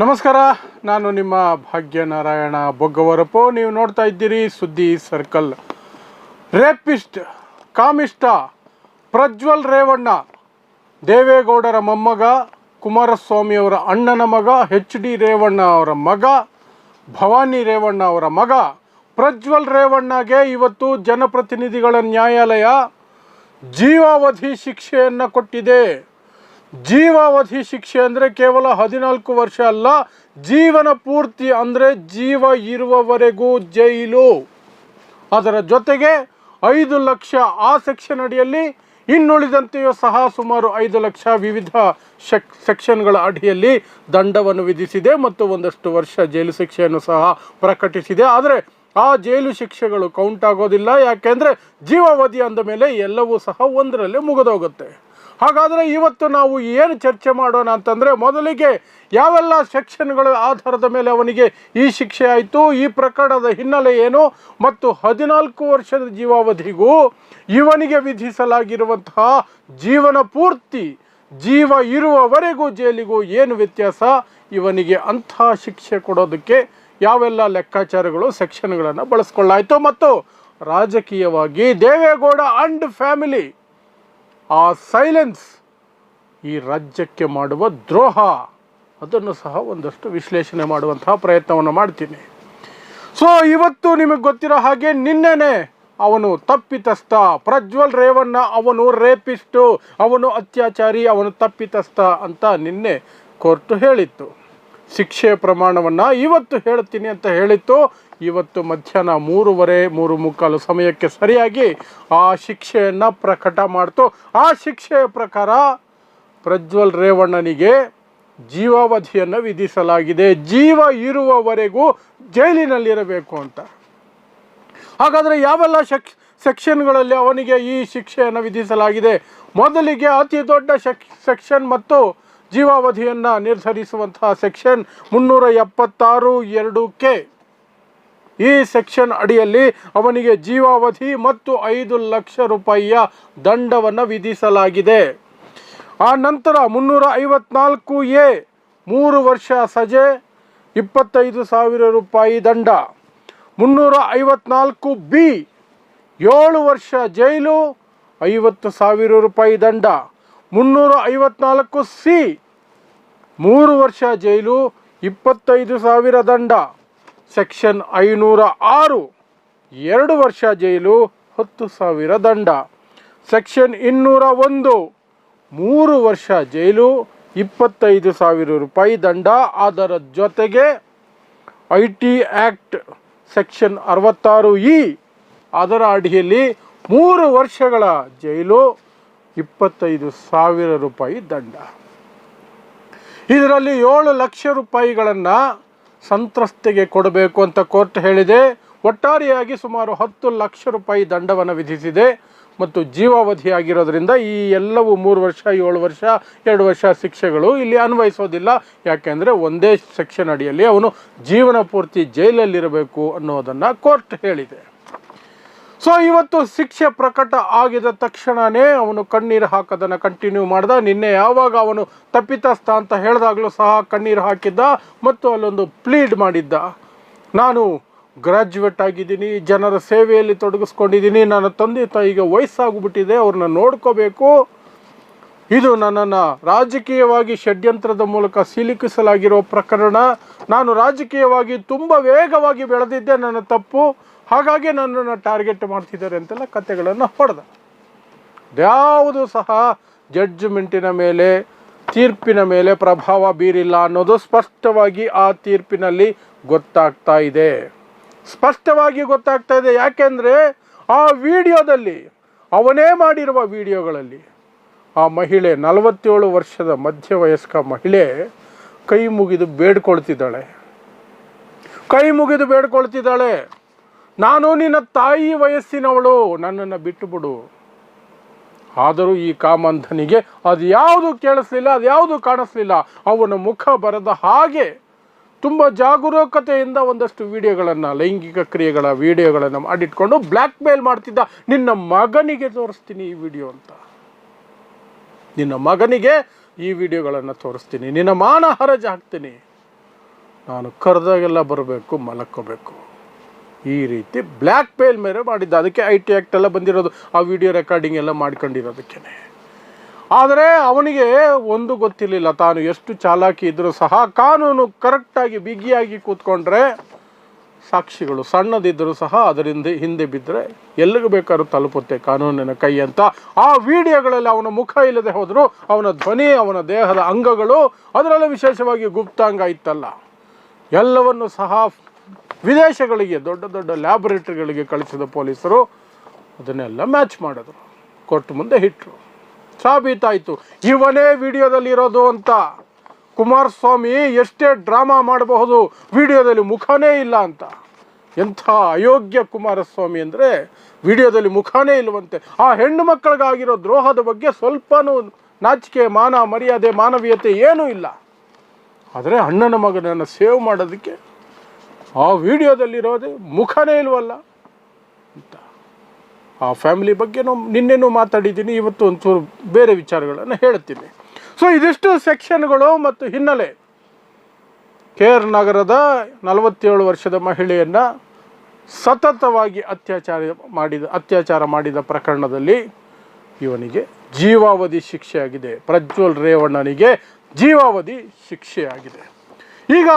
ನಮಸ್ಕಾರ, ನಾನು ನಿಮ್ಮ ಭಾಗ್ಯನಾರಾಯಣ ಬೊಗ್ಗವರಪ್ಪು. ನೀವು ನೋಡ್ತಾ ಇದ್ದೀರಿ ಸುದ್ದಿ ಸರ್ಕಲ್. ರೇಪಿಸ್ಟ್, ಕಾಮಿಷ್ಟ, ಪ್ರಜ್ವಲ್ ರೇವಣ್ಣ, ದೇವೇಗೌಡರ ಮೊಮ್ಮಗ ಕುಮಾರಸ್ವಾಮಿಯವರ ಅಣ್ಣನ ಮಗ ಹೆಚ್ ಡಿ ರೇವಣ್ಣ ಅವರ ಮಗ, ಭವಾನಿ ರೇವಣ್ಣ ಅವರ ಮಗ, ಪ್ರಜ್ವಲ್ ರೇವಣ್ಣಗೆ ಇವತ್ತು ಜನಪ್ರತಿನಿಧಿಗಳ ನ್ಯಾಯಾಲಯ ಜೀವಾವಧಿ ಶಿಕ್ಷೆಯನ್ನು ಕೊಟ್ಟಿದೆ. ಜೀವಾವಧಿ ಶಿಕ್ಷೆ ಅಂದರೆ ಕೇವಲ ಹದಿನಾಲ್ಕು ವರ್ಷ ಅಲ್ಲ, ಜೀವನ ಪೂರ್ತಿ ಅಂದರೆ ಜೀವ ಇರುವವರೆಗೂ ಜೈಲು. ಅದರ ಜೊತೆಗೆ ಐದು ಲಕ್ಷ ಆ ಸೆಕ್ಷನ್ ಅಡಿಯಲ್ಲಿ, ಇನ್ನುಳಿದಂತೆಯೂ ಸಹ ಸುಮಾರು ಐದು ಲಕ್ಷ ವಿವಿಧ ಶೆಕ್, ಸೆಕ್ಷನ್ಗಳ ಅಡಿಯಲ್ಲಿ ದಂಡವನ್ನು ವಿಧಿಸಿದೆ ಮತ್ತು ಒಂದಷ್ಟು ವರ್ಷ ಜೈಲು ಶಿಕ್ಷೆಯನ್ನು ಸಹ ಪ್ರಕಟಿಸಿದೆ. ಆದರೆ ಆ ಜೈಲು ಶಿಕ್ಷೆಗಳು ಕೌಂಟ್ ಆಗೋದಿಲ್ಲ. ಯಾಕೆಂದರೆ ಜೀವಾವಧಿ ಅಂದ ಮೇಲೆ ಎಲ್ಲವೂ ಸಹ ಒಂದರಲ್ಲೇ ಮುಗಿದೋಗುತ್ತೆ. ಹಾಗಾದರೆ ಇವತ್ತು ನಾವು ಏನು ಚರ್ಚೆ ಮಾಡೋಣ ಅಂತಂದರೆ ಮೊದಲಿಗೆ ಯಾವೆಲ್ಲ ಸೆಕ್ಷನ್ಗಳ ಆಧಾರದ ಮೇಲೆ ಅವನಿಗೆ ಈ ಶಿಕ್ಷೆ ಆಯಿತು, ಈ ಪ್ರಕರಣದ ಹಿನ್ನೆಲೆ ಏನು ಮತ್ತು ಹದಿನಾಲ್ಕು ವರ್ಷದ ಜೀವಾವಧಿಗೂ ಇವನಿಗೆ ವಿಧಿಸಲಾಗಿರುವಂತಹ ಜೀವನ ಪೂರ್ತಿ, ಜೀವ ಇರುವವರೆಗೂ ಜೈಲಿಗೂ ಏನು ವ್ಯತ್ಯಾಸ? ಇವನಿಗೆ ಅಂಥ ಶಿಕ್ಷೆ ಕೊಡೋದಕ್ಕೆ ಯಾವೆಲ್ಲ ಲೆಕ್ಕಾಚಾರಗಳು, ಸೆಕ್ಷನ್ಗಳನ್ನು ಬಳಸ್ಕೊಳ್ಳಾಯಿತು ಮತ್ತು ರಾಜಕೀಯವಾಗಿ ದೇವೇಗೌಡ ಅಂಡ್ ಫ್ಯಾಮಿಲಿ ಆ ಸೈಲೆನ್ಸ್ ಈ ರಾಜ್ಯಕ್ಕೆ ಮಾಡುವ ದ್ರೋಹ. ಅದನ್ನು ಸಹ ಒಂದಷ್ಟು ವಿಶ್ಲೇಷಣೆ ಮಾಡುವಂತಹ ಪ್ರಯತ್ನವನ್ನು ಮಾಡ್ತೀನಿ. ಸೊ ಇವತ್ತು ನಿಮಗೆ ಗೊತ್ತಿರೋ ಹಾಗೆ ನಿನ್ನೆನೆ ಅವನು ತಪ್ಪಿತಸ್ಥ, ಪ್ರಜ್ವಲ್ ರೇವಣ್ಣ ಅವನು ರೇಪಿಸ್ಟು, ಅವನು ಅತ್ಯಾಚಾರಿ, ಅವನು ತಪ್ಪಿತಸ್ಥ ಅಂತ ನಿನ್ನೆ ಕೋರ್ಟು ಹೇಳಿತ್ತು. ಶಿಕ್ಷೆ ಪ್ರಮಾಣವನ್ನು ಇವತ್ತು ಹೇಳ್ತೀನಿ ಅಂತ ಹೇಳಿತ್ತು. ಇವತ್ತು ಮಧ್ಯಾಹ್ನ ಮೂರುವರೆ, ಮೂರು ಮುಕ್ಕಾಲು ಸಮಯಕ್ಕೆ ಸರಿಯಾಗಿ ಆ ಶಿಕ್ಷೆಯನ್ನು ಪ್ರಕಟ ಮಾಡ್ತು. ಆ ಶಿಕ್ಷೆಯ ಪ್ರಕಾರ ಪ್ರಜ್ವಲ್ ರೇವಣ್ಣನಿಗೆ ಜೀವಾವಧಿಯನ್ನು ವಿಧಿಸಲಾಗಿದೆ. ಜೀವ ಇರುವವರೆಗೂ ಜೈಲಿನಲ್ಲಿರಬೇಕು ಅಂತ. ಹಾಗಾದರೆ ಯಾವೆಲ್ಲ ಸೆಕ್ ಸೆಕ್ಷನ್ಗಳಲ್ಲಿ ಅವನಿಗೆ ಈ ಶಿಕ್ಷೆಯನ್ನು ವಿಧಿಸಲಾಗಿದೆ? ಮೊದಲಿಗೆ ಅತಿ ದೊಡ್ಡ ಶಕ್, ಸೆಕ್ಷನ್ ಮತ್ತು ಜೀವಾವಧಿಯನ್ನು ನಿರ್ಧರಿಸುವಂತಹ ಸೆಕ್ಷನ್ ಮುನ್ನೂರ ಎಪ್ಪತ್ತಾರು, ಎರಡು ಕೆ. ಈ ಸೆಕ್ಷನ್ ಅಡಿಯಲ್ಲಿ ಅವನಿಗೆ ಜೀವಾವಧಿ ಮತ್ತು ಐದು ಲಕ್ಷ ರೂಪಾಯಿಯ ದಂಡವನ್ನು ವಿಧಿಸಲಾಗಿದೆ. ಆ ನಂತರ ಮುನ್ನೂರ ಐವತ್ನಾಲ್ಕು ಎ, ಮೂರು ವರ್ಷ ಸಜೆ, ಇಪ್ಪತ್ತೈದು ಸಾವಿರ ರೂಪಾಯಿ ದಂಡ. ಮುನ್ನೂರ ಐವತ್ನಾಲ್ಕು ಬಿ, ಏಳು ವರ್ಷ ಜೈಲು, ಐವತ್ತು ಸಾವಿರ ರೂಪಾಯಿ ದಂಡ. ಮುನ್ನೂರ ಐವತ್ನಾಲ್ಕು ಸಿ, ಮೂರು ವರ್ಷ ಜೈಲು, ಇಪ್ಪತ್ತೈದು ಸಾವಿರ ದಂಡ. ಸೆಕ್ಷನ್ ಐನೂರ ಆರು, ಎರಡು ವರ್ಷ ಜೈಲು, ಹತ್ತು ಸಾವಿರ ದಂಡ. ಸೆಕ್ಷನ್ ಇನ್ನೂರ ಒಂದು, ಮೂರು ವರ್ಷ ಜೈಲು, ಇಪ್ಪತ್ತೈದು ಸಾವಿರ ರೂಪಾಯಿ ದಂಡ. ಅದರ ಜೊತೆಗೆ ಐ ಟಿ ಆ್ಯಕ್ಟ್ ಸೆಕ್ಷನ್ ಅರವತ್ತಾರು ಇ, ಅದರ ಅಡಿಯಲ್ಲಿ ಮೂರು ವರ್ಷಗಳ ಜೈಲು, ಇಪ್ಪತ್ತೈದು ಸಾವಿರ ರೂಪಾಯಿ ದಂಡ. ಇದರಲ್ಲಿ ಏಳು ಲಕ್ಷ ರೂಪಾಯಿಗಳನ್ನು ಸಂತ್ರಸ್ತೆಗೆ ಕೊಡಬೇಕು ಅಂತ ಕೋರ್ಟ್ ಹೇಳಿದೆ. ಒಟ್ಟಾರೆಯಾಗಿ ಸುಮಾರು ಹತ್ತು ಲಕ್ಷ ರೂಪಾಯಿ ದಂಡವನ್ನು ವಿಧಿಸಿದೆ. ಮತ್ತು ಜೀವಾವಧಿ ಆಗಿರೋದ್ರಿಂದ ಈ ಎಲ್ಲವೂ ಮೂರು ವರ್ಷ, ಏಳು ವರ್ಷ, ಎರಡು ವರ್ಷ ಶಿಕ್ಷೆಗಳು ಇಲ್ಲಿ ಅನ್ವಯಿಸೋದಿಲ್ಲ. ಯಾಕೆಂದರೆ ಒಂದೇ ಸೆಕ್ಷನ್ ಅಡಿಯಲ್ಲಿ ಅವನು ಜೀವನ ಪೂರ್ತಿ ಜೈಲಲ್ಲಿರಬೇಕು ಅನ್ನೋದನ್ನು ಕೋರ್ಟ್ ಹೇಳಿದೆ. ಸೊ ಇವತ್ತು ಶಿಕ್ಷೆ ಪ್ರಕಟ ಆಗಿದ ತಕ್ಷಣವೇ ಅವನು ಕಣ್ಣೀರು ಹಾಕೋದನ್ನು ಕಂಟಿನ್ಯೂ ಮಾಡ್ದ. ನಿನ್ನೆ ಯಾವಾಗ ಅವನು ತಪ್ಪಿತಸ್ಥ ಅಂತ ಹೇಳಿದಾಗಲೂ ಸಹ ಕಣ್ಣೀರು ಹಾಕಿದ್ದ ಮತ್ತು ಅಲ್ಲೊಂದು ಪ್ಲೀಡ್ ಮಾಡಿದ್ದ. ನಾನು ಗ್ರಾಜ್ಯುಯೇಟ್ ಆಗಿದ್ದೀನಿ, ಜನರ ಸೇವೆಯಲ್ಲಿ ತೊಡಗಿಸ್ಕೊಂಡಿದ್ದೀನಿ, ನನ್ನ ತಂದೆ ತಾಯಿಗೆ ವಯಸ್ಸಾಗ್ಬಿಟ್ಟಿದೆ, ಅವ್ರನ್ನ ನೋಡ್ಕೋಬೇಕು. ಇದು ನನ್ನನ್ನು ರಾಜಕೀಯವಾಗಿ ಷಡ್ಯಂತ್ರದ ಮೂಲಕ ಸಿಲುಕಿಸಲಾಗಿರೋ ಪ್ರಕರಣ. ನಾನು ರಾಜಕೀಯವಾಗಿ ತುಂಬ ವೇಗವಾಗಿ ಬೆಳೆದಿದ್ದೆ, ನನ್ನ ತಪ್ಪು. ಹಾಗಾಗಿ ನನ್ನನ್ನು ಟಾರ್ಗೆಟ್ ಮಾಡ್ತಿದ್ದಾರೆ ಅಂತೆಲ್ಲ ಕತೆಗಳನ್ನು ಹೊಡೆದ. ಯಾವುದು ಸಹ ಜಡ್ಜ್ಮೆಂಟಿನ ಮೇಲೆ, ತೀರ್ಪಿನ ಮೇಲೆ ಪ್ರಭಾವ ಬೀರಿಲ್ಲ ಅನ್ನೋದು ಸ್ಪಷ್ಟವಾಗಿ ಆ ತೀರ್ಪಿನಲ್ಲಿ ಗೊತ್ತಾಗ್ತಾ ಇದೆ. ಸ್ಪಷ್ಟವಾಗಿ ಗೊತ್ತಾಗ್ತಾ ಇದೆ. ಯಾಕೆಂದರೆ ಆ ವಿಡಿಯೋದಲ್ಲಿ, ಅವನೇ ಮಾಡಿರುವ ವಿಡಿಯೋಗಳಲ್ಲಿ ಆ ಮಹಿಳೆ, ನಲವತ್ತೇಳು ವರ್ಷದ ಮಧ್ಯವಯಸ್ಕ ಮಹಿಳೆ ಕೈ ಮುಗಿದು ಬೇಡ್ಕೊಳ್ತಿದ್ದಾಳೆ. ಕೈ ಮುಗಿದು ಬೇಡ್ಕೊಳ್ತಿದ್ದಾಳೆ. ನಾನು ನಿನ್ನ ತಾಯಿ ವಯಸ್ಸಿನವಳು, ನನ್ನನ್ನು ಬಿಟ್ಟು ಬಿಡು ಆದರೂ ಈ ಕಾಮಂಧನಿಗೆ ಅದು ಯಾವುದು ಕೇಳಿಸ್ಲಿಲ್ಲ, ಅದು ಯಾವುದು ಕಾಣಿಸ್ಲಿಲ್ಲ. ಅವನ ಮುಖ ಬರದ ಹಾಗೆ ತುಂಬ ಜಾಗರೂಕತೆಯಿಂದ ಒಂದಷ್ಟು ವಿಡಿಯೋಗಳನ್ನು, ಲೈಂಗಿಕ ಕ್ರಿಯೆಗಳ ವಿಡಿಯೋಗಳನ್ನು ಮಾಡಿಟ್ಕೊಂಡು ಬ್ಲ್ಯಾಕ್ ಮೇಲ್ ಮಾಡ್ತಿದ್ದ, ನಿನ್ನ ಮಗನಿಗೆ ತೋರಿಸ್ತೀನಿ ಈ ವಿಡಿಯೋ ಅಂತ. ನಿನ್ನ ಮಗನಿಗೆ ಈ ವಿಡಿಯೋಗಳನ್ನು ತೋರಿಸ್ತೀನಿ. ನಿನ್ನ ಮಾನ ಹರಜ ಹಾಕ್ತೀನಿ. ನಾನು ಕರೆದಾಗೆಲ್ಲ ಬರಬೇಕು ಮಲಕ್ಕೋಬೇಕು ಈ ರೀತಿ ಬ್ಲ್ಯಾಕ್ ಮೇಲ್ ಮೇಲೆ ಮಾಡಿದ್ದ. ಅದಕ್ಕೆ ಐ ಟಿ ಆ್ಯಕ್ಟ್ ಎಲ್ಲ ಬಂದಿರೋದು. ಆ ವಿಡಿಯೋ ರೆಕಾರ್ಡಿಂಗ್ ಎಲ್ಲ ಮಾಡ್ಕೊಂಡಿರೋದಕ್ಕೆ ಆದರೆ ಅವನಿಗೆ ಒಂದು ಗೊತ್ತಿರಲಿಲ್ಲ. ತಾನು ಎಷ್ಟು ಚಾಲಾಕಿ ಇದ್ದರೂ ಸಹ ಕಾನೂನು ಕರೆಕ್ಟಾಗಿ ಬಿಗಿಯಾಗಿ ಕೂತ್ಕೊಂಡ್ರೆ ಸಾಕ್ಷಿಗಳು ಸಣ್ಣದಿದ್ದರೂ ಸಹ ಅದರಿಂದ ಹಿಂದೆ ಬಿದ್ದರೆ ಎಲ್ಲಿಗೆ ಬೇಕಾದ್ರೂ ತಲುಪುತ್ತೆ ಕಾನೂನಿನ ಕೈ ಅಂತ. ಆ ವಿಡಿಯೋಗಳಲ್ಲಿ ಅವನ ಮುಖ ಇಲ್ಲದೆ ಹೋದರೂ ಅವನ ಧ್ವನಿ, ಅವನ ದೇಹದ ಅಂಗಗಳು ಅದರಲ್ಲೂ ವಿಶೇಷವಾಗಿ ಗುಪ್ತಾಂಗ ಇತ್ತಲ್ಲ. ಎಲ್ಲವನ್ನು ಸಹ ವಿದೇಶಗಳಿಗೆ, ದೊಡ್ಡ ದೊಡ್ಡ ಲ್ಯಾಬೊರೇಟ್ರಿಗಳಿಗೆ ಕಳಿಸಿದ ಪೊಲೀಸರು ಅದನ್ನೆಲ್ಲ ಮ್ಯಾಚ್ ಮಾಡಿದ್ರು. ಕೊಟ್ಟು ಮುಂದೆ ಇಟ್ಟರು ಸಾಬೀತಾಯಿತು ಇವನೇ ವಿಡಿಯೋದಲ್ಲಿ ಇರೋದು ಅಂತ. ಕುಮಾರಸ್ವಾಮಿ ಎಷ್ಟೇ ಡ್ರಾಮಾ ಮಾಡಬಹುದು, ವಿಡಿಯೋದಲ್ಲಿ ಮುಖನೇ ಇಲ್ಲ ಅಂತ. ಎಂಥ ಅಯೋಗ್ಯ ಕುಮಾರಸ್ವಾಮಿ ಅಂದರೆ ವಿಡಿಯೋದಲ್ಲಿ ಮುಖನೇ ಇಲ್ಲವಂತೆ. ಆ ಹೆಣ್ಣು ಮಕ್ಕಳಿಗಾಗಿರೋ ದ್ರೋಹದ ಬಗ್ಗೆ ಸ್ವಲ್ಪನೂ ನಾಚಿಕೆ, ಮಾನ, ಮರ್ಯಾದೆ, ಮಾನವೀಯತೆ ಏನೂ ಇಲ್ಲ. ಆದರೆ ಅಣ್ಣನ ಮಗನನ್ನು ಸೇವ್ ಮಾಡೋದಕ್ಕೆ ಆ ವಿಡಿಯೋದಲ್ಲಿರೋದು ಮುಖನೇ ಇಲ್ವಲ್ಲ ಅಂತ. ಆ ಫ್ಯಾಮಿಲಿ ಬಗ್ಗೆನೂ ನಿನ್ನೆನೂ ಮಾತಾಡಿದ್ದೀನಿ, ಇವತ್ತು ಒಂಚೂರು ಬೇರೆ ವಿಚಾರಗಳನ್ನು ಹೇಳ್ತೀನಿ. ಸೊ ಇದಿಷ್ಟು ಸೆಕ್ಷನ್ಗಳು ಮತ್ತು ಹಿನ್ನೆಲೆ. ಕೆ ಆರ್ ನಗರದ ನಲವತ್ತೇಳು ವರ್ಷದ ಮಹಿಳೆಯನ್ನು ಸತತವಾಗಿ ಅತ್ಯಾಚಾರ ಮಾಡಿದ ಅತ್ಯಾಚಾರ ಮಾಡಿದ ಪ್ರಕರಣದಲ್ಲಿ ಇವನಿಗೆ ಜೀವಾವಧಿ ಶಿಕ್ಷೆಯಾಗಿದೆ. ಪ್ರಜ್ವಲ್ ರೇವಣ್ಣನಿಗೆ ಜೀವಾವಧಿ ಶಿಕ್ಷೆಯಾಗಿದೆ. ಈಗ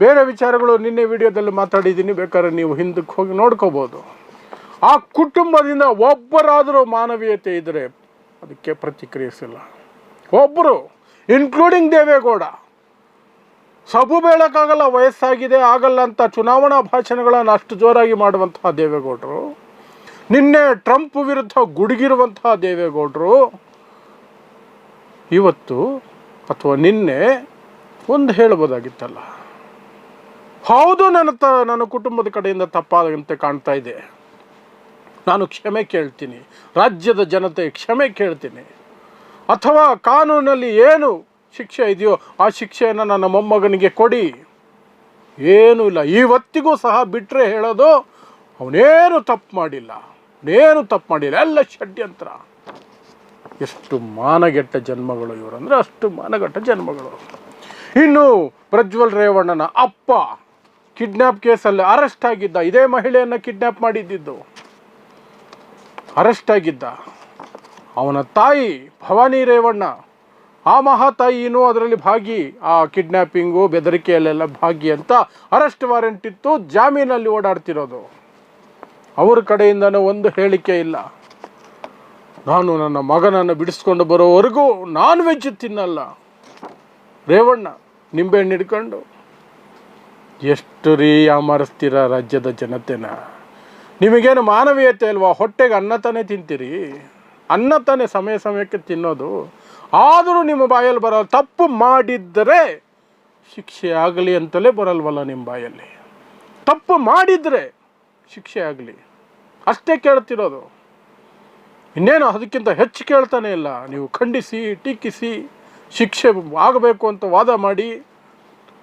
ಬೇರೆ ವಿಚಾರಗಳು ನಿನ್ನೆ ವಿಡಿಯೋದಲ್ಲಿ ಮಾತಾಡಿದ್ದೀನಿ. ಬೇಕಾದ್ರೆ ನೀವು ಹಿಂದಕ್ಕೆ ಹೋಗಿ ನೋಡ್ಕೋಬೋದು. ಆ ಕುಟುಂಬದಿಂದ ಒಬ್ಬರಾದರೂ ಮಾನವೀಯತೆ ಇದ್ದರೆ ಅದಕ್ಕೆ ಪ್ರತಿಕ್ರಿಯಿಸಿಲ್ಲ. ಒಬ್ಬರು ಇನ್ಕ್ಲೂಡಿಂಗ್ ದೇವೇಗೌಡ, ಸಬು ಬೇಳಕ್ಕಾಗಲ್ಲ, ವಯಸ್ಸಾಗಿದೆ, ಆಗಲ್ಲ ಅಂತ ಚುನಾವಣಾ ಭಾಷಣಗಳನ್ನು ಅಷ್ಟು ಜೋರಾಗಿ ಮಾಡುವಂತಹ ದೇವೇಗೌಡರು, ನಿನ್ನೆ ಟ್ರಂಪ್ ವಿರುದ್ಧ ಗುಡುಗಿರುವಂತಹ ದೇವೇಗೌಡರು, ಇವತ್ತು ಅಥವಾ ನಿನ್ನೆ ಒಂದು ಹೇಳ್ಬೋದಾಗಿತ್ತಲ್ಲ ಹೌದು, ನನ್ನ ತ, ನನ್ನ ಕುಟುಂಬದ ಕಡೆಯಿಂದ ತಪ್ಪಾದಂತೆ ಕಾಣ್ತಾ ಇದೆ. ನಾನು ಕ್ಷಮೆ ಕೇಳ್ತೀನಿ. ರಾಜ್ಯದ ಜನತೆ ಕ್ಷಮೆ ಕೇಳ್ತೀನಿ. ಅಥವಾ ಕಾನೂನಲ್ಲಿ ಏನು ಶಿಕ್ಷೆ ಇದೆಯೋ ಆ ಶಿಕ್ಷೆಯನ್ನು ನನ್ನ ಮೊಮ್ಮಗನಿಗೆ ಕೊಡಿ. ಏನೂ ಇಲ್ಲ. ಇವತ್ತಿಗೂ ಸಹ ಬಿಟ್ಟರೆ ಹೇಳೋದು, ಅವನೇನು ತಪ್ಪು ಮಾಡಿಲ್ಲ. ಅವನೇನು ತಪ್ಪು ಮಾಡಿಲ್ಲ. ಎಲ್ಲ ಷಡ್ಯಂತ್ರ. ಎಷ್ಟು ಮಾನಗೆಟ್ಟ ಜನ್ಮಗಳು ಇವರಂದ್ರೆ ಅಷ್ಟು ಮಾನಗೆಟ್ಟ ಜನ್ಮಗಳು. ಇನ್ನು ಪ್ರಜ್ವಲ್ ರೇವಣ್ಣನ ಅಪ್ಪ. ಕಿಡ್ನ್ಯಾಪ್ ಕೇಸಲ್ಲಿ ಅರೆಸ್ಟ್ ಆಗಿದ್ದ. ಇದೇ ಮಹಿಳೆಯನ್ನು ಕಿಡ್ನ್ಯಾಪ್ ಮಾಡಿದ್ದಿದ್ದು. ಅರೆಸ್ಟ್ ಆಗಿದ್ದ. ಅವನ ತಾಯಿ ಭವಾನಿ ರೇವಣ್ಣ. ಆ ಮಹಾತಾಯಿನೂ ಅದರಲ್ಲಿ ಭಾಗಿ. ಆ ಕಿಡ್ನ್ಯಾಪಿಂಗು ಬೆದರಿಕೆಯಲ್ಲೆಲ್ಲ ಭಾಗಿ ಅಂತ ಅರೆಸ್ಟ್ ವಾರೆಂಟ್ ಇತ್ತು. ಜಾಮೀನಲ್ಲಿ ಓಡಾಡ್ತಿರೋದು. ಅವ್ರ ಕಡೆಯಿಂದನೂ ಒಂದು ಹೇಳಿಕೆ ಇಲ್ಲ. ನಾನು ನನ್ನ ಮಗನನ್ನು ಬಿಡಿಸ್ಕೊಂಡು ಬರೋವರೆಗೂ ನಾನ್ ವೆಜ್ ತಿನ್ನಲ್ಲ. ರೇವಣ್ಣ, ನಿಂಬೆಹಣ್ಣು ಹಿಡ್ಕೊಂಡು ಎಷ್ಟು ರೀ ಯಾಮಾರಿಸ್ತೀರ ರಾಜ್ಯದ ಜನತೆನ? ನಿಮಗೇನು ಮಾನವೀಯತೆ ಅಲ್ವಾ? ಹೊಟ್ಟೆಗೆ ಅನ್ನ ತಾನೇ ತಿಂತೀರಿ. ಅನ್ನ ತಾನೇ ಸಮಯ ಸಮಯಕ್ಕೆ ತಿನ್ನೋದು. ಆದರೂ ನಿಮ್ಮ ಬಾಯಲ್ಲಿ ಬರಲ್ಲ. ತಪ್ಪು ಮಾಡಿದ್ದರೆ ಶಿಕ್ಷೆ ಆಗಲಿ ಅಂತಲೇ ಬರಲ್ವಲ್ಲ ನಿಮ್ಮ ಬಾಯಲ್ಲಿ. ತಪ್ಪು ಮಾಡಿದರೆ ಶಿಕ್ಷೆ ಆಗಲಿ. ಅಷ್ಟೇ ಕೇಳ್ತಿರೋದು. ಇನ್ನೇನು ಅದಕ್ಕಿಂತ ಹೆಚ್ಚು ಕೇಳ್ತಾನೆ ಇಲ್ಲ. ನೀವು ಖಂಡಿಸಿ, ಟೀಕಿಸಿ, ಶಿಕ್ಷೆ ಆಗಬೇಕು ಅಂತ ವಾದ ಮಾಡಿ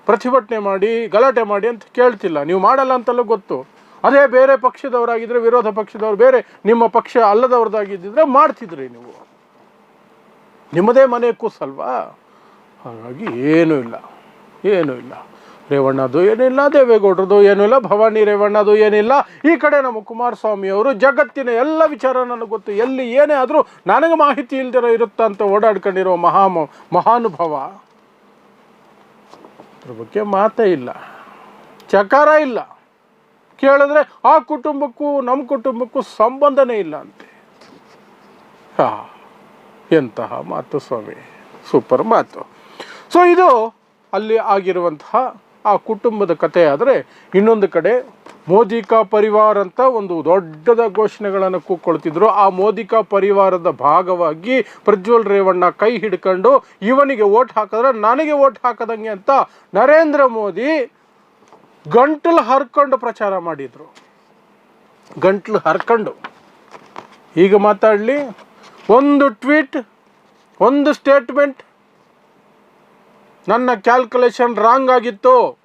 ಪ್ರತಿಭಟನೆ ಮಾಡಿ, ಗಲಾಟೆ ಮಾಡಿ ಅಂತ ಕೇಳ್ತಿಲ್ಲ. ನೀವು ಮಾಡಲ್ಲ ಅಂತಲೂ ಗೊತ್ತು. ಅದೇ ಬೇರೆ ಪಕ್ಷದವರಾಗಿದ್ದರೆ ವಿರೋಧ ಪಕ್ಷದವ್ರು ಬೇರೆ, ನಿಮ್ಮ ಪಕ್ಷ ಅಲ್ಲದವ್ರದ್ದಾಗಿದ್ದಿದ್ರೆ ಮಾಡ್ತಿದ್ರಿ ನೀವು. ನಿಮ್ಮದೇ ಮನೆ ಕೂಸಲ್ವಾ? ಹಾಗಾಗಿ ಏನೂ ಇಲ್ಲ. ಏನೂ ಇಲ್ಲ. ರೇವಣ್ಣದು ಏನಿಲ್ಲ ದೇವೇಗೌಡರದು ಏನೂ ಇಲ್ಲ, ಭವಾನಿ ರೇವಣ್ಣದು ಏನಿಲ್ಲ ಈ ಕಡೆ ನಮ್ಮ ಕುಮಾರಸ್ವಾಮಿ ಅವರು ಜಗತ್ತಿನ ಎಲ್ಲ ವಿಚಾರ ನನಗೆ ಗೊತ್ತು. ಎಲ್ಲಿ ಏನೇ ಆದರೂ ನನಗೆ ಮಾಹಿತಿ ಇಲ್ದಿರೋ ಇರುತ್ತಾ ಅಂತ ಓಡಾಡ್ಕೊಂಡಿರೋ ಮಹಾ ಮಹಾನುಭವ. ಅದ್ರ ಬಗ್ಗೆ ಮಾತೇ ಇಲ್ಲ. ಚಕಾರ ಇಲ್ಲ. ಕೇಳಿದ್ರೆ ಆ ಕುಟುಂಬಕ್ಕೂ ನಮ್ಮ ಕುಟುಂಬಕ್ಕೂ ಸಂಬಂಧನೇ ಇಲ್ಲ ಅಂತೆ. ಹಾ, ಎಂತಹ ಮಾತು ಸ್ವಾಮಿ? ಸೂಪರ್ ಮಾತು. ಸೊ ಇದು ಅಲ್ಲಿ ಆಗಿರುವಂತಹ ಆ ಕುಟುಂಬದ ಕಥೆ ಆದರೆ ಇನ್ನೊಂದು ಕಡೆ ಮೋದಿಕಾ ಪರಿವಾರ ಅಂತ ಒಂದು ದೊಡ್ಡದ ಘೋಷಣೆಗಳನ್ನು ಕೂಕ್ಕೊಳ್ತಿದ್ರು ಆ ಮೋದಿಕಾ ಪರಿವಾರದ ಭಾಗವಾಗಿ ಪ್ರಜ್ವಲ್ ರೇವಣ್ಣ ಕೈ ಹಿಡ್ಕೊಂಡು, ಇವನಿಗೆ ಓಟ್ ಹಾಕಿದ್ರೆ ನನಗೆ ಓಟ್ ಹಾಕದಂಗೆ ಅಂತ ನರೇಂದ್ರ ಮೋದಿ ಗಂಟಲು ಹರ್ಕೊಂಡು ಪ್ರಚಾರ ಮಾಡಿದರು. ಗಂಟ್ಲು ಹರ್ಕೊಂಡು. ಈಗ ಮಾತಾಡಲಿ. ಒಂದು ಟ್ವೀಟ್, ಒಂದು ಸ್ಟೇಟ್ಮೆಂಟ್. ನನ್ನ ಕ್ಯಾಲ್ಕುಲೇಷನ್ ರಾಂಗ್ ಆಗಿತ್ತು.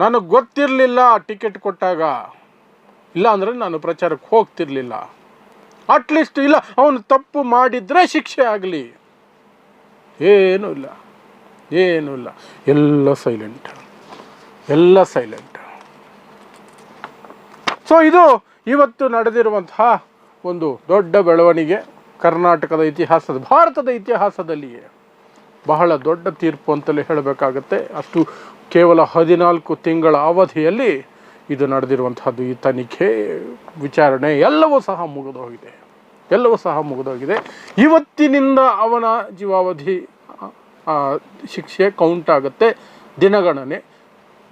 ನನಗೆ ಗೊತ್ತಿರಲಿಲ್ಲ ಟಿಕೆಟ್ ಕೊಟ್ಟಾಗ. ಇಲ್ಲ ಅಂದರೆ ನಾನು ಪ್ರಚಾರಕ್ಕೆ ಹೋಗ್ತಿರ್ಲಿಲ್ಲ. ಅಟ್ಲೀಸ್ಟ್ ಇಲ್ಲ, ಅವನು ತಪ್ಪು ಮಾಡಿದರೆ ಶಿಕ್ಷೆ ಆಗಲಿ. ಏನೂ ಇಲ್ಲ ಏನೂ ಇಲ್ಲ. ಎಲ್ಲ ಸೈಲೆಂಟ್ ಎಲ್ಲ ಸೈಲೆಂಟ್ ಸೊ ಇದು ಇವತ್ತು ನಡೆದಿರುವಂತಹ ಒಂದು ದೊಡ್ಡ ಬೆಳವಣಿಗೆ ಕರ್ನಾಟಕದ ಇತಿಹಾಸದ, ಭಾರತದ ಇತಿಹಾಸದಲ್ಲಿಯೇ. ಬಹಳ ದೊಡ್ಡ ತೀರ್ಪು ಅಂತಲೇ ಹೇಳಬೇಕಾಗತ್ತೆ. ಅಷ್ಟು ಕೇವಲ ಹದಿನಾಲ್ಕು ತಿಂಗಳ ಅವಧಿಯಲ್ಲಿ ಇದು ನಡೆದಿರುವಂತಹದ್ದು ಈ ತನಿಖೆ, ವಿಚಾರಣೆ ಎಲ್ಲವೂ ಸಹ ಮುಗಿದು ಹೋಗಿದೆ ಎಲ್ಲವೂ ಸಹ ಮುಗಿದೋಗಿದೆ. ಇವತ್ತಿನಿಂದ ಅವನ ಜೀವಾವಧಿ ಶಿಕ್ಷೆ ಕೌಂಟ್ ಆಗುತ್ತೆ. ದಿನಗಣನೆ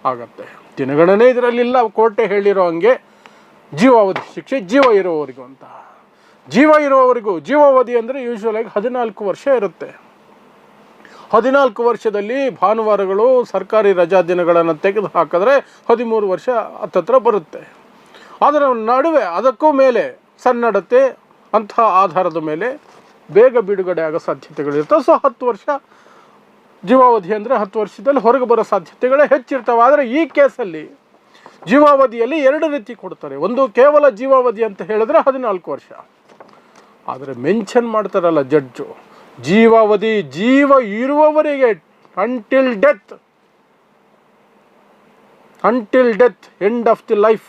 ಆಗತ್ತೆ. ದಿನಗಣನೆ ಇದರಲ್ಲಿಲ್ಲ. ಕೋರ್ಟೆ ಹೇಳಿರೋ ಹಂಗೆ ಜೀವಾವಧಿ ಶಿಕ್ಷೆ ಜೀವ ಇರುವವರಿಗೂ ಅಂತ. ಜೀವ ಇರುವವರಿಗೂ ಜೀವಾವಧಿ ಅಂದರೆ ಯೂಶ್ವಲಾಗಿ ಹದಿನಾಲ್ಕು ವರ್ಷ ಇರುತ್ತೆ. ಹದಿನಾಲ್ಕು ವರ್ಷದಲ್ಲಿ ಭಾನುವಾರಗಳು ಸರ್ಕಾರಿ ರಜಾ ದಿನಗಳನ್ನು ತೆಗೆದು ಹಾಕಿದ್ರೆ ಹದಿಮೂರು ವರ್ಷ ಹತ್ತತ್ರ ಬರುತ್ತೆ. ಅದರ ನಡುವೆ ಅದಕ್ಕೂ ಮೇಲೆ ಸನ್ನಡತೆ ಅಂತಹ ಆಧಾರದ ಮೇಲೆ ಬೇಗ ಬಿಡುಗಡೆ ಆಗೋ ಸಾಧ್ಯತೆಗಳಿರ್ತವೆ ಸೊ, ಹತ್ತು ವರ್ಷ ಜೀವಾವಧಿ ಅಂದರೆ ಹತ್ತು ವರ್ಷದಲ್ಲಿ ಹೊರಗೆ ಬರೋ ಸಾಧ್ಯತೆಗಳೇ ಹೆಚ್ಚಿರ್ತವೆ. ಆದರೆ ಈ ಕೇಸಲ್ಲಿ ಜೀವಾವಧಿಯಲ್ಲಿ ಎರಡು ರೀತಿ ಕೊಡ್ತಾರೆ. ಒಂದು ಕೇವಲ ಜೀವಾವಧಿ ಅಂತ ಹೇಳಿದ್ರೆ ಹದಿನಾಲ್ಕು ವರ್ಷ. ಆದರೆ ಮೆನ್ಷನ್ ಮಾಡ್ತಾರಲ್ಲ ಜಡ್ಜು. ಜೀವಾವಧಿ, ಜೀವ ಇರುವವರೆಗೆ until death until death end of the life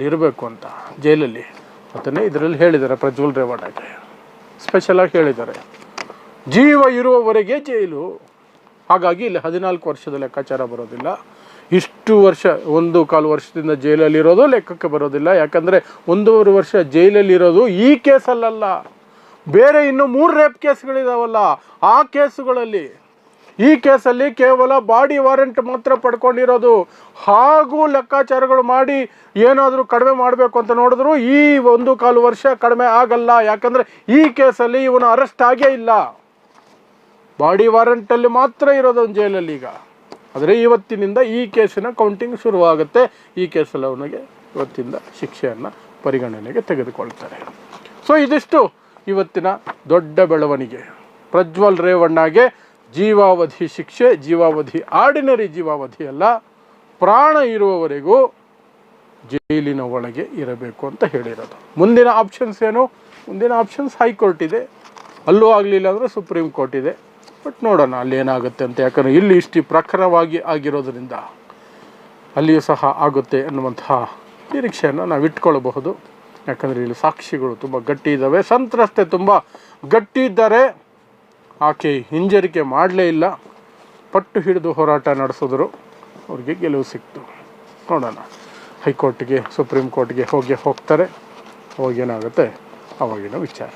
ಇರಬೇಕು ಅಂತ, ಜೈಲಲ್ಲಿ. ಅದನ್ನೇ ಇದರಲ್ಲಿ ಹೇಳಿದ್ದಾರೆ ಪ್ರಜ್ವಲ್ ರೇವಣ್ಣಗೆ ಸ್ಪೆಷಲಾಗಿ ಹೇಳಿದ್ದಾರೆ. ಜೀವ ಇರುವವರೆಗೆ ಜೈಲು. ಹಾಗಾಗಿ ಇಲ್ಲಿ ಹದಿನಾಲ್ಕು ವರ್ಷದ ಲೆಕ್ಕಾಚಾರ ಬರೋದಿಲ್ಲ. ಇಷ್ಟು ವರ್ಷ, ಒಂದು ಕಾಲು ವರ್ಷದಿಂದ ಜೈಲಲ್ಲಿರೋದು ಲೆಕ್ಕಕ್ಕೆ ಬರೋದಿಲ್ಲ. ಯಾಕಂದರೆ ಒಂದೂವರೆ ವರ್ಷ ಜೈಲಲ್ಲಿರೋದು ಈ ಕೇಸಲ್ಲಲ್ಲ. ಬೇರೆ ಇನ್ನು ಮೂರು ರೇಪ್ ಕೇಸ್ಗಳಿದಾವಲ್ಲ, ಆ ಕೇಸುಗಳಲ್ಲಿ. ಈ ಕೇಸಲ್ಲಿ ಕೇವಲ ಬಾಡಿ ವಾರೆಂಟ್ ಮಾತ್ರ ಪಡ್ಕೊಂಡಿರೋದು. ಹಾಗೂ ಲೆಕ್ಕಾಚಾರಗಳು ಮಾಡಿ ಏನಾದರೂ ಕಡಿಮೆ ಮಾಡಬೇಕು ಅಂತ ನೋಡಿದ್ರು ಈ ಒಂದು ಕಾಲು ವರ್ಷ ಕಡಿಮೆ ಆಗಲ್ಲ. ಯಾಕಂದರೆ ಈ ಕೇಸಲ್ಲಿ ಇವನು ಅರೆಸ್ಟ್ ಆಗೇ ಇಲ್ಲ. ಬಾಡಿ ವಾರೆಂಟಲ್ಲಿ ಮಾತ್ರ ಇರೋದು ಒಂದು ಜೈಲಲ್ಲಿ ಈಗ. ಆದರೆ ಇವತ್ತಿನಿಂದ ಈ ಕೇಸಿನ ಕೌಂಟಿಂಗ್ ಶುರುವಾಗುತ್ತೆ. ಈ ಕೇಸಲ್ಲಿ ಅವನಿಗೆ ಇವತ್ತಿಂದ ಶಿಕ್ಷೆಯನ್ನು ಪರಿಗಣನೆಗೆ ತೆಗೆದುಕೊಳ್ತಾರೆ. ಸೊ ಇದಿಷ್ಟು. ಇವತ್ತಿನ ದೊಡ್ಡ ಬೆಳವಣಿಗೆ. ಪ್ರಜ್ವಲ್ ರೇವಣ್ಣಗೆ ಜೀವಾವಧಿ ಶಿಕ್ಷೆ, ಜೀವಾವಧಿ ಆರ್ಡಿನರಿ ಜೀವಾವಧಿ ಅಲ್ಲ, ಪ್ರಾಣ ಇರುವವರೆಗೂ ಜೈಲಿನ ಒಳಗೆ ಇರಬೇಕು ಅಂತ ಹೇಳಿರೋದು. ಮುಂದಿನ ಆಪ್ಷನ್ಸ್ ಏನು? ಮುಂದಿನ ಆಪ್ಷನ್ಸ್ ಹೈಕೋರ್ಟ್ ಇದೆ. ಅಲ್ಲೂ ಆಗಲಿಲ್ಲ ಅಂದರೆ ಸುಪ್ರೀಂ ಕೋರ್ಟ್ ಇದೆ. ಬಟ್ ನೋಡೋಣ ಅಲ್ಲಿ ಏನಾಗುತ್ತೆ ಅಂತ. ಯಾಕಂದರೆ ಇಲ್ಲಿ ಇಷ್ಟು ಪ್ರಖರವಾಗಿ ಆಗಿರೋದರಿಂದ ಅಲ್ಲಿಯೂ ಸಹ ಆಗುತ್ತೆ ಅನ್ನುವಂತಹ ನಿರೀಕ್ಷೆಯನ್ನು ನಾವು ಇಟ್ಕೊಳ್ಬಹುದು ಯಾಕಂದರೆ ಇಲ್ಲಿ ಸಾಕ್ಷಿಗಳು ತುಂಬ ಗಟ್ಟಿ ಇದ್ದಾವೆ ಸಂತ್ರಸ್ತೆ ತುಂಬ ಗಟ್ಟಿ ಇದ್ದಾರೆ. ಆಕೆ ಹಿಂಜರಿಕೆ ಮಾಡಲೇ ಇಲ್ಲ. ಪಟ್ಟು ಹಿಡಿದು ಹೋರಾಟ ನಡೆಸಿದ್ರು. ಅವ್ರಿಗೆ ಗೆಲುವು ಸಿಕ್ತು. ನೋಡೋಣ. ಹೈಕೋರ್ಟ್ಗೆ, ಸುಪ್ರೀಂ ಕೋರ್ಟ್ಗೆ ಹೋಗಿ ಹೋಗ್ತಾರೆ. ಅವಾಗೇನಾಗುತ್ತೆ ಅವಾಗಿನ ವಿಚಾರ.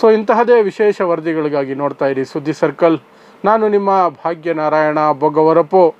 ಸೊ ಇಂತಹದೇ ವಿಶೇಷ ವರದಿಗಳಿಗಾಗಿ ನೋಡ್ತಾ ಇರಿ ಸುದ್ದಿ ಸರ್ಕಲ್. ನಾನು ನಿಮ್ಮ ಭಾಗ್ಯನಾರಾಯಣ ಬೊಗವರಪು